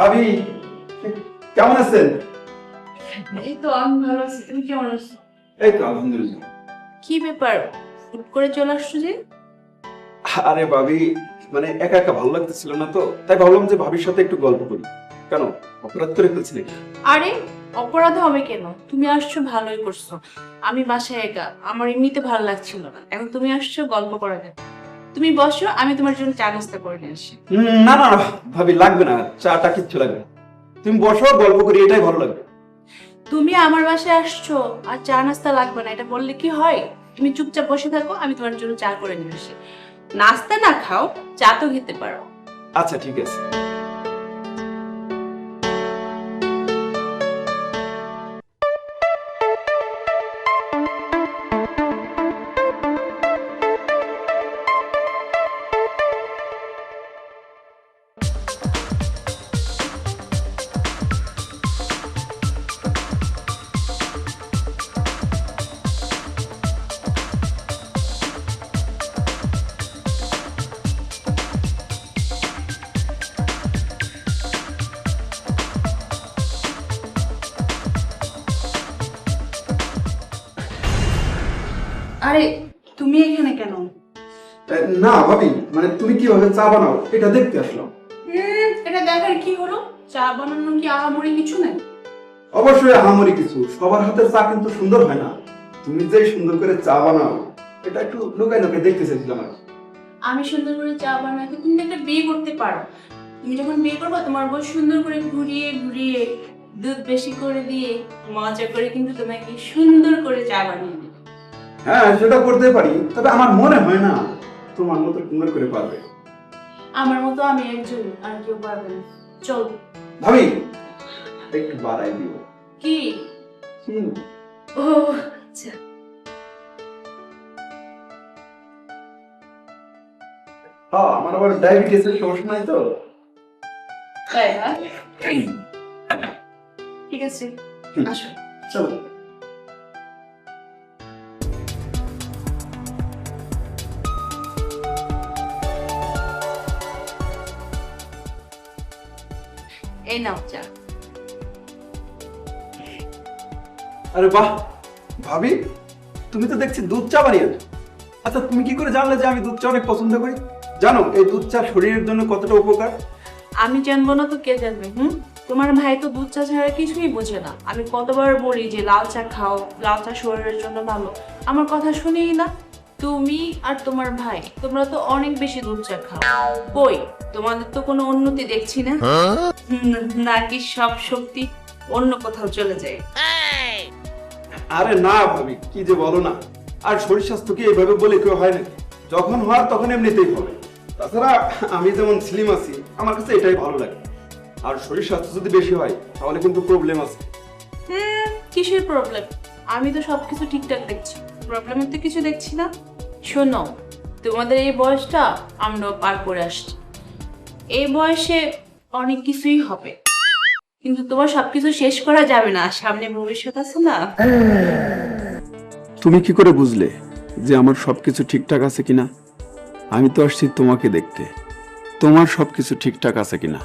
ভাবি কেমন আছেন? এই তো আমি ভালো আছি তুমি কেমন আছো? এই তো আলহামদুলিল্লাহ। কি ব্যাপার? হুট করে চলে আসছো যে? আরে ভাবি মানে একা একা ভালো লাগতেছিল না তো তাই ভাবলাম যে ভাবির সাথে একটু গল্প করি। কেন অপরাধ করে ফেলছি নাকি? আরে অপরাধ হবে কেন? তুমি আসছো ভালোই করছ। আমি বাসায় একা আমার এমনিতে ভালো লাগছিল না। এখন তুমি আসছো গল্প করা যাবে। তুমি বসো আমি তোমার জন্য চা নাস্তা করে নিয়ে আসি। না না না ভাবি লাগবে না চাটা কিচ্ছু লাগবে না। তুমি বসো গল্প করি এটাই ভালো লাগবে। তুমি আমার বাসায় আসছো আর চা নাস্তা লাগবে না এটা বললে কি হয়? তুমি চুপচাপ বসে থাকো আমি তোমার জন্য চা করে নিয়ে আসি। নাস্তা না খাও চা তো খেতে পারো। আচ্ছা ঠিক আছে। তুমি এখানে কেন? না ভাবি মানে তুমি কীভাবে চা বানাও এটা দেখতে আসলাম। এটা দেখার কি হলো। চা বানানো কি আহামরি কিছু নাই? অবশ্যই আহামরি কিছু সবার হাতের চা কিন্তু সুন্দর হয় না। তুমি যে সুন্দর করে চা বানাও এটা একটু লুকাই লুকাই দেখতে চাইছিলাম আর আমি সুন্দর করে চা বানাতে তুমি একটা বিয়ে করতে পারো। তুমি যখন বিয়ে করবে তোমার বউ সুন্দর করে ঘুরিয়ে ঘুরিয়ে দুধ বেশি করে দিয়ে মজা করে কিন্তু তোমাকে সুন্দর করে চা বানিয়ে দেবে। হ্যাঁ সেটা করতে পারি তবে আমার মনে হয় না তোমার মতো সুন্দর করে পারবে। আমার মতো আমি একজন আর কেউ পারবে না। চল। ভাবি একটু বাড়াই দিও। কি? ও আচ্ছা। হ্যাঁ আমার আবার ডায়াবেটিসের সমস্যা নাই তো? তাই ঠিক আছে। আসো। চলো। এই নাও চা। আরে বাহ ভাবি তুমি তো দেখছি দুধ চা বানিয়েছো আচ্ছা তুমি কি করে জানলে যে আমি দুধ চা অনেক পছন্দ করি? জানো এই দুধ চা শরীরের জন্য কতটা উপকার? আমি জানব না তো কে জানবে হুম? তোমার ভাই তো দুধ চা ছাড়া কিছুই বোঝে না। আমি কতবার বলি যে লাল চা খাও লাল চা শরীরের জন্য ভালো। আমার কথা শুনেই না। তুমি আর তোমার ভাই তোমরা তো অনেক বেশি দুধ চা খাও। কই তোমাদের তো কোনো উন্নতি দেখছি না? নাকি সব শক্তি অন্য কোথাও চলে যায়? আরে না ভাবি কি যে বলো না। আর শরীর স্বাস্থ্য কি এইভাবে বলে কেউ হয় না যখন হয় তখন এমনিতেই হবে। তাছাড়া আমি যেমন স্লিম আছি আমার কাছে এটাই ভালো লাগে। আর শরীর স্বাস্থ্য যদি বেশি হয় তাহলে কিন্তু প্রবলেম আছে। কিসের প্রবলেম আমি তো সবকিছু ঠিকঠাক দেখছি। প্রবলেমের তো কিছু দেখছি না। শোনো তোমাদের এই বয়সটা আমরাও পার করে আসছি। এই বয়সে অনেক কিছুই হবে কিন্তু তোমার সবকিছু শেষ করা যাবে না সামনে ভবিষ্যৎ আছে না? তুমি কি করে বুঝলে যে আমার সবকিছু ঠিকঠাক আছে কিনা? আমি তো আসছি তোমাকে দেখতে। তোমার সবকিছু ঠিকঠাক আছে কিনা?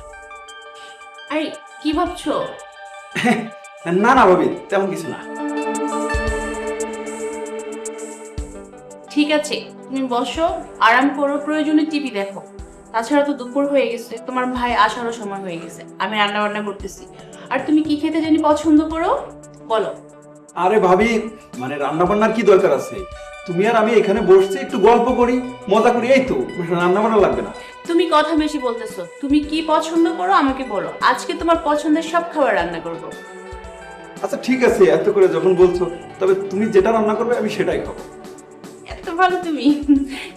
আরে কি ভাবছ? না না ভাবি তেমন কিছু না। ঠিক আছে তুমি বসো আরাম করো প্রয়োজনে টিভি দেখো। তাছাড়া তো দুপুর হয়ে গেছে তোমার ভাই আসারও সময় হয়ে গেছে আমি রান্না বান্না করতেছি। আর তুমি কি খেতে জানি পছন্দ করো? বলো। আরে ভাবি মানে রান্না বান্নার কি দরকার আছে? তুমি আর আমি এখানে বসছি একটু গল্প করি মজা করি এই তো রান্না বান্না লাগবে না। তুমি কথা বেশি বলতেছো তুমি কি পছন্দ করো আমাকে বলো আজকে তোমার পছন্দের সব খাবার রান্না করব। আচ্ছা ঠিক আছে এত করে যখন বলছো তবে তুমি যেটা রান্না করবে আমি সেটাই খাব। ভালো তুমি।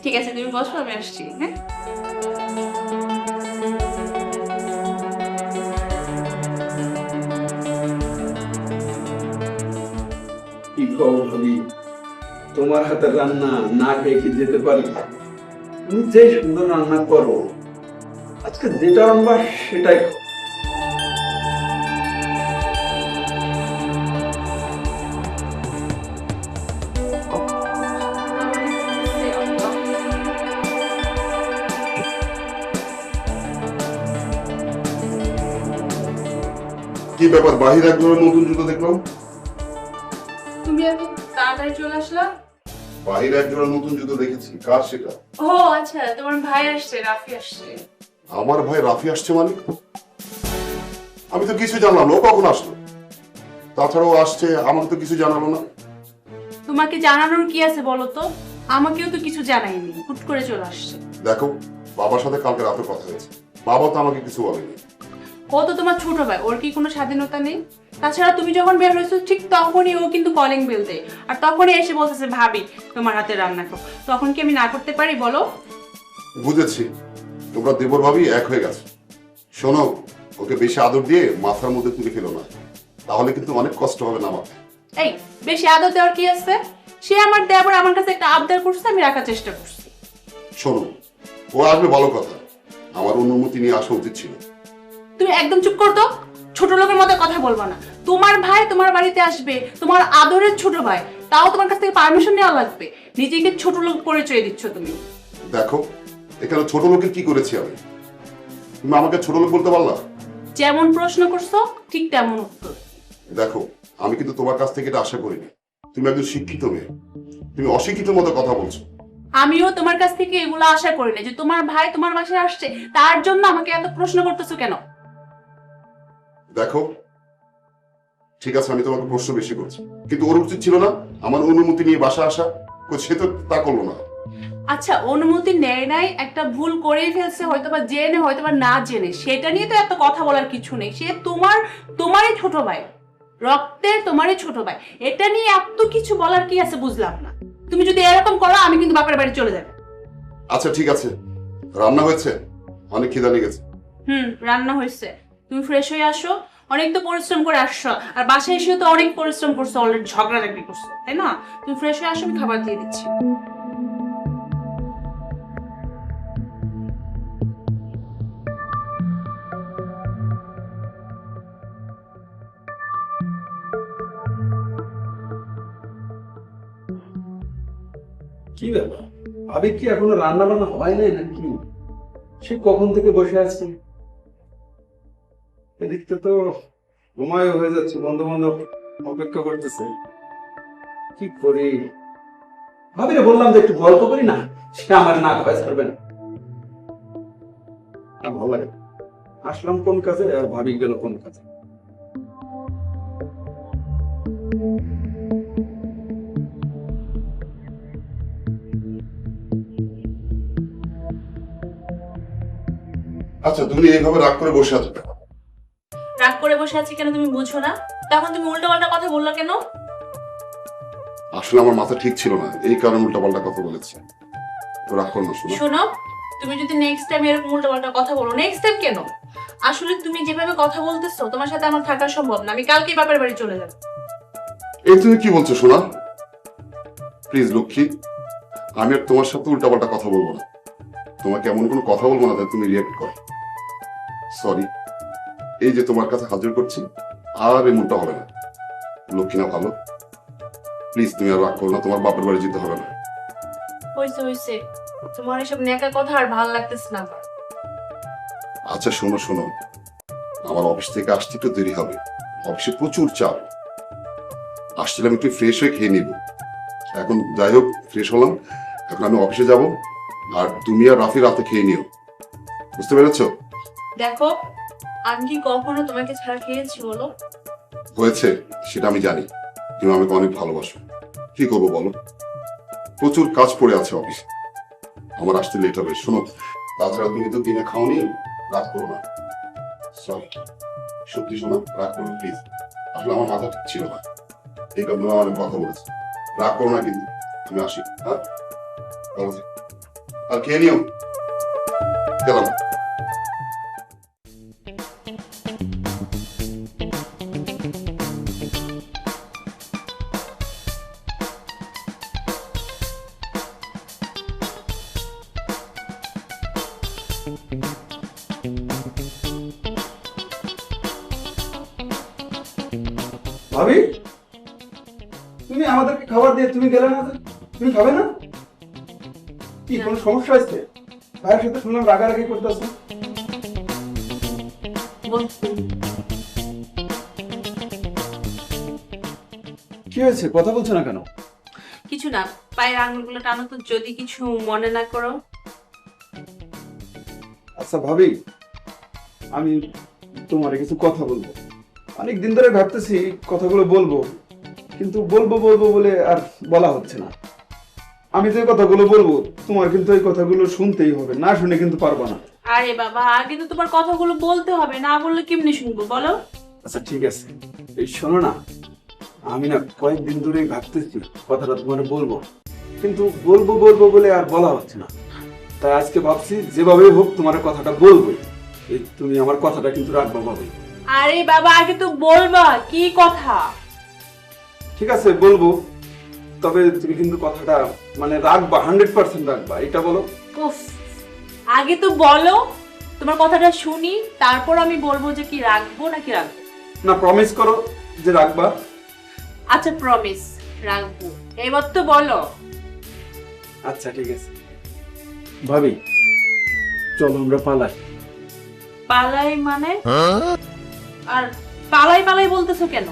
ঠিক আছে, তুমি বসো, আমি আসছি হ্যাঁ? কি খবর ভাবি? তোমার হাতের রান্না না খেয়ে যেতে পারি? তুমি যে সুন্দর রান্না করো, আজকে যেটা রান্না সেটাই খাও। কি ব্যাপার? বাহির এক নতুন জুতো দেখলাম। তুমি এত তাড়াতাড়ি চলে আসলা? বাহির এক জোড়া নতুন জুতো দেখেছি। কার সেটা? ও আচ্ছা তোমার ভাই আসছে রাফি আসছে। আমার ভাই রাফি আসছে মানে? আমি তো কিছু জানলাম না ও কখন আসলো? তাছাড়াও আসছে আমাকে তো কিছু জানালো না। তোমাকে জানানোর কি আছে বলো তো? আমাকেও তো কিছু জানাইনি হুট করে চলে আসছে। দেখো বাবার সাথে কালকে রাতে কথা হয়েছে। বাবা তো আমাকে কিছু বলেনি। ও তো তোমার ছোট ভাই ওর কি কোনো স্বাধীনতা নেই? তাছাড়া তুমি যখন বের হয়েছো ঠিক তখনই ও কিন্তু কলিং বেল দেয়। আর তখনই এসে বলতেছে ভাবি তোমার হাতে রান্না করো। তখন কি আমি না করতে পারি বলো? বুঝেছি। তোমরা দেবর ভাবি এক হয়ে গেছে। শোনো ওকে বেশি আদর দিয়ে মাথার মধ্যে তুলে ফেলো না। তাহলে কিন্তু অনেক কষ্ট হবে না আমার এই বেশি আদর দেওয়ার কি আছে? সে আমার দেবর আমার কাছে একটা আবদার করছে আমি রাখার চেষ্টা করছি। শোনো ও আসবে ভালো কথা। আমার অনুমতি নিয়ে আসা উচিত ছিল। তুমি একদম চুপ করতো ছোট লোকের মতো কথা বলবা না। তোমার ভাই তোমার বাড়িতে আসবে তোমার আদরের ছোট ভাই তাও তোমার কাছ থেকে পারমিশন নেওয়া লাগবে। নিজেকে ছোট লোক পরিচয় দিচ্ছ তুমি। দেখো এখানে ছোট লোকের কি করেছি আমি? তুমি আমাকে ছোট লোক বলতে পারলা? যেমন প্রশ্ন করছ ঠিক তেমন উত্তর। দেখো আমি কিন্তু তোমার কাছ থেকে এটা আশা করিনি। তুমি একজন শিক্ষিত মেয়ে। তুমি অশিক্ষিত মতো কথা বলছো। আমিও তোমার কাছ থেকে এগুলো আশা করি না যে তোমার ভাই তোমার বাসায় আসছে তার জন্য আমাকে এত প্রশ্ন করতেছো কেন? দেখো ঠিক আছে আমি তোমাকে প্রশ্ন বেশি করছি। কিন্তু ওর উচিত ছিল না আমার অনুমতি নিয়ে বাসা আসা সে তো তা করল না। আচ্ছা অনুমতি নেয় নাই একটা ভুল করেই ফেলছে হয়তো বা জেনে হয়তো বা না জেনে। সেটা নিয়ে তো এত কথা বলার কিছু নেই। সে তোমার তোমারই ছোট ভাই। রক্তের তোমারই ছোট ভাই। এটা নিয়ে এত কিছু বলার কি আছে বুঝলাম না। তুমি যদি এরকম করো আমি কিন্তু বাপের বাড়ি চলে যাব। আচ্ছা ঠিক আছে। রান্না হয়েছে? অনেক খিদা লেগেছে। হুম রান্না হয়েছে। তুমি ফ্রেশ হয়ে আসো, অনেক তো পরিশ্রম করে আসছো, আর বাসায় এসেও তো অনেক পরিশ্রম করছ অলরেডি ঝগড়া ঝাগড়ি করছ, তাই না? তুমি ফ্রেশ হয়ে আসো, আমি খাবার দিয়ে দিচ্ছি। কি ব্যাপার? ভাবি কি এখনও রান্না বান্না হয় নাই নাকি? সে কখন থেকে বসে আছে? এদিকটা তো ঘুমায় হয়ে যাচ্ছে বন্ধু বান্ধব অপেক্ষা করতেছে। কি করি? ভাবিরে বললাম যে একটু গল্প করি না সে আমার না ভয় ছাড়বে না। লাগে আসলাম কোন কাজে, আর ভাবি গেল কোন কাজে। আচ্ছা তুমি এইভাবে রাগ করে বসে আছো বসে আছি কেন তুমি বুঝো না? তখন তুমি উল্টো পাল্টা কথা বলল কেন? আসলে আমার মাথা ঠিক ছিল না এই কারণে উল্টাপাল্টা কথা বলেছি। তো রাগ করো না শোনো। শোনো তুমি যদি নেক্সট টাইম এরকম উল্টো পাল্টা কথা বলো নেক্সট টাইম কেন? আসলে তুমি যেভাবে কথা বলতেছো তোমার সাথে আমার থাকা সম্ভব না আমি কালকেই বাপের বাড়ি চলে যাব। এই তুমি কি বলছো শোনা? প্লিজ লক্ষ্মী আমি আর তোমার সাথে উল্টাপাল্টা কথা বলব না। তোমাকে এমন কোনো কথা বলব না তুমি রিয়াক্ট করো। সরি এই যে তোমার কাছে হাজির করছি আর এমনটা হবে না। লক্ষ্মী না ভালো। প্লিজ তুমি আর রাগ করো না তোমার বাপের বাড়ি যেতে হবে না। তোমার এসব নেকা কথা আর ভালো লাগতেছে না আচ্ছা শোনো শোনো। আমার অফিস থেকে আসতে একটু দেরি হবে। অফিসে প্রচুর চাপ। আসছিলাম একটু ফ্রেশ হয়ে খেয়ে নিব। এখন যাই হোক ফ্রেশ হলাম। এখন আমি অফিসে যাব। আর তুমি আর রাফি রাতে খেয়ে নিও। বুঝতে পেরেছ? দেখো আমি কি কখনো তোমাকে ছাড়া খেয়েছি বলো? হয়েছে, সেটা আমি জানি। তুমি আমাকে অনেক ভালোবাসো। কি করব বলো? প্রচুর কাজ পড়ে আছে অফিসে। আমার আসতে লেট হবে। শোনো তাছাড়া তুমি তো দিনে খাওনি, রাত করো না। সরি সত্যি শোনো, রাগ করো প্লিজ আসলে আমার মাথা ঠিক ছিল না। এই কারণে আমার কথা বলেছে। রাগ করো না কিন্তু তুমি আসি হ্যাঁ? আর খেয়ে নিও। গেলাম। ভাবি? তুমি আমাদেরকে খাবার দিয়ে তুমি গেলে না তুমি খাবে না? কি কোনো সমস্যা হয়েছে? ভাইয়ের সাথে শুনলাম রাগারাগি করতেছো। কি হয়েছে? কথা বলছো না কেন? কিছু না পায়ের আঙুলগুলো টানো তো যদি কিছু মনে না করো। আচ্ছা ভাবি আমি তোমার কিছু কথা বলব। অনেক দিন ধরে ভাবতেছি কথাগুলো বলব কিন্তু বলব বলব বলে আর বলা হচ্ছে না। আমি যে কথাগুলো বলব তোমার কিন্তু এই কথাগুলো শুনতেই হবে না শুনে কিন্তু পারব না। আরে বাবা আগে তো তোমার কথাগুলো বলতে হবে না বললে কেমনি শুনব বলো? আচ্ছা ঠিক আছে। এই শোনো না আমি না কয়েকদিন ধরেই ভাবতেছি কথাটা তোমার বলব কিন্তু বলব বলব বলে আর বলা হচ্ছে না। তাই আজকে ভাবছি যেভাবে হোক তোমার কথাটা বলব। এই তুমি আমার কথাটা কিন্তু রাখব ভাবে। আরে বাবা আগে তো বলবা কি কথা? ঠিক আছে বলব। তবে তুমি কিন্তু কথাটা মানে রাখবা হান্ড্রেড পার্সেন্ট রাখবা। এটা বলো। উফ আগে তো বলো তোমার কথাটা শুনি তারপর আমি বলব যে কি রাখব নাকি রাখব। না প্রমিস করো যে রাখবা। আচ্ছা প্রমিস রাখব। এবার তো বলো। আচ্ছা ঠিক আছে। ভাবি চলো আমরা পালাই। পালাই মানে? আর পালাই পালাই বলতেছো কেন?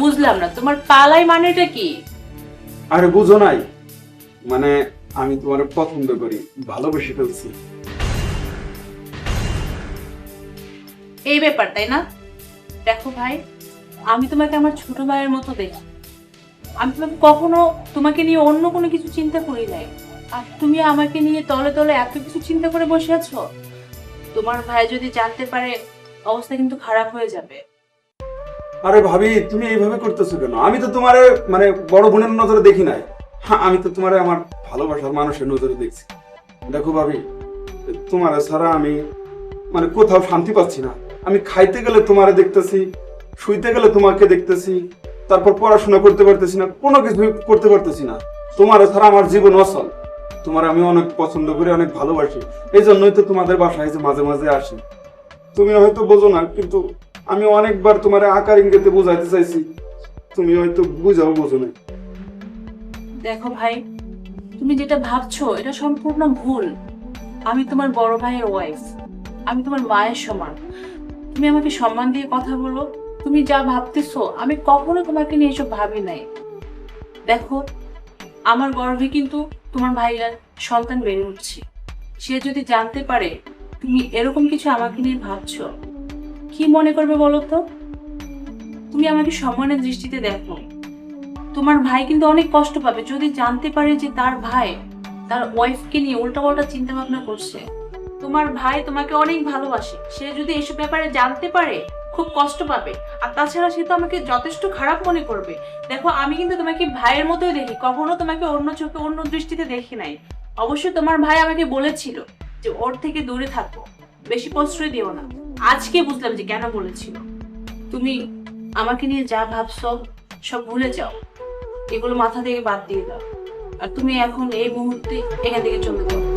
বুঝলাম না তোমার পালাই মানেটা কি? আরে বুঝো নাই। মানে আমি তোমার পছন্দ করি ভালোবেসে ফেলছি। এই ব্যাপার তাই না? দেখো ভাই আমি তোমাকে আমার ছোট ভাইয়ের মতো দেখি। আমি তোমাকে কখনো তোমাকে নিয়ে অন্য কোনো কিছু চিন্তা করি নাই। আর তুমি আমাকে নিয়ে তলে তলে এত কিছু চিন্তা করে বসে আছো? তোমার ভাই যদি জানতে পারে, অবস্থা কিন্তু খারাপ হয়ে যাবে। আরে ভাবি, তুমি এইভাবে করতেছো কেন? আমি তো তোমার মানে বড় বোনের নজরে দেখি নাই। হ্যাঁ আমি তো তোমার আমার ভালোবাসার মানুষের নজরে দেখছি। দেখো ভাবি, তোমার ছাড়া আমি মানে কোথাও শান্তি পাচ্ছি না। আমি খাইতে গেলে তোমারে দেখতেছি, শুইতে গেলে তোমাকে দেখতেছি, তারপর পড়াশোনা করতে পারতেছি না, কোনো কিছু করতে পারতেছি না। তোমার ছাড়া আমার জীবন অসল তোমার আমি অনেক পছন্দ করি, অনেক ভালোবাসি। এই জন্যই তো তোমাদের বাসায় যে মাঝে মাঝে আসি। তুমি হয়তো বোঝো না, কিন্তু আমি অনেকবার তোমার আকার ইঙ্গিতে বোঝাইতে চাইছি। তুমি হয়তো বুঝাও বোঝো না। দেখো ভাই, তুমি যেটা ভাবছ, এটা সম্পূর্ণ ভুল। আমি তোমার বড় ভাইয়ের ওয়াইফ আমি তোমার মায়ের সমান। তুমি আমাকে সম্মান দিয়ে কথা বলো। তুমি যা ভাবতেছো, আমি কখনো তোমাকে নিয়ে এসব ভাবি নাই। দেখো আমার গর্ভে কিন্তু তোমার ভাইয়ার সন্তান বেড়ে উঠছে। সে যদি জানতে পারে তুমি এরকম কিছু আমাকে নিয়ে ভাবছ, কি মনে করবে বলো তো? তুমি আমাকে সম্মানের দৃষ্টিতে দেখো। তোমার ভাই কিন্তু অনেক কষ্ট পাবে। যদি জানতে পারে যে তার ভাই তার ওয়াইফকে নিয়ে উল্টা উল্টাপাল্টা চিন্তা ভাবনা করছে, তোমার ভাই তোমাকে অনেক ভালোবাসে। সে যদি এসব ব্যাপারে জানতে পারে খুব কষ্ট পাবে। আর তাছাড়া সে তো আমাকে যথেষ্ট খারাপ মনে করবে। দেখো, আমি কিন্তু তোমাকে ভাইয়ের মতোই দেখি। কখনো তোমাকে অন্য চোখে, অন্য দৃষ্টিতে দেখি নাই। অবশ্যই তোমার ভাই আমাকে বলেছিল যে ওর থেকে দূরে থাকো। বেশি প্রশ্রয় দিও না। আজকে বুঝলাম যে কেন বলেছিল। তুমি আমাকে নিয়ে যা ভাবছ, সব ভুলে যাও। এগুলো মাথা থেকে বাদ দিয়ে দাও। আর তুমি এখন এই মুহূর্তে এখান থেকে চলে যাও।